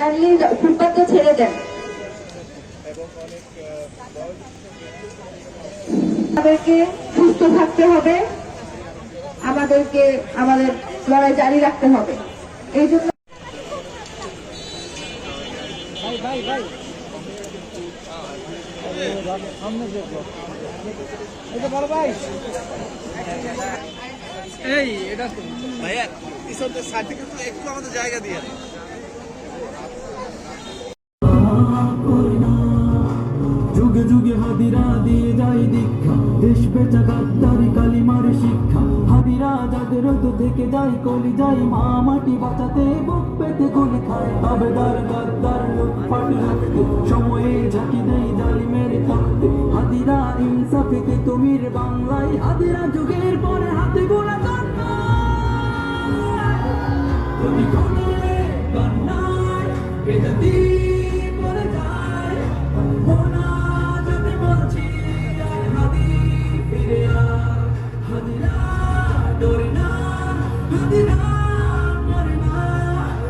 Kindly ফুটপাতটা ছেড়ে দেন। আমাদেরকে সুস্থ থাকতে হবে। আমাদেরকে, আমাদের লড়াই জারি রাখতে হবে। এই জন্য ভাইয়া, পিছনটা একটু আমাদের জায়গা দিয়ে যুগে যুগে হাদিরা দিয়ে যায় দীক্ষা। দেশ বেচা গাদ্দারি, কালিমার শিক্ষা। হাদিরা যাদের থেকে যায়, কলি যায়, মা মাটি বাঁচাতে, বুক পেতে গুলি খায়। আবেদার গাদ্দার লুটপাট রুখতে, সময়ে ঝাঁকি দেয় জালিমের তখতে হাদিরা ইনসাফিতে তুমির বাংলায়, হাদিরা যুগের পরে হাতে গোলা তুমি কোনে কান্নায় কেঁদে দিয়ে I'll be right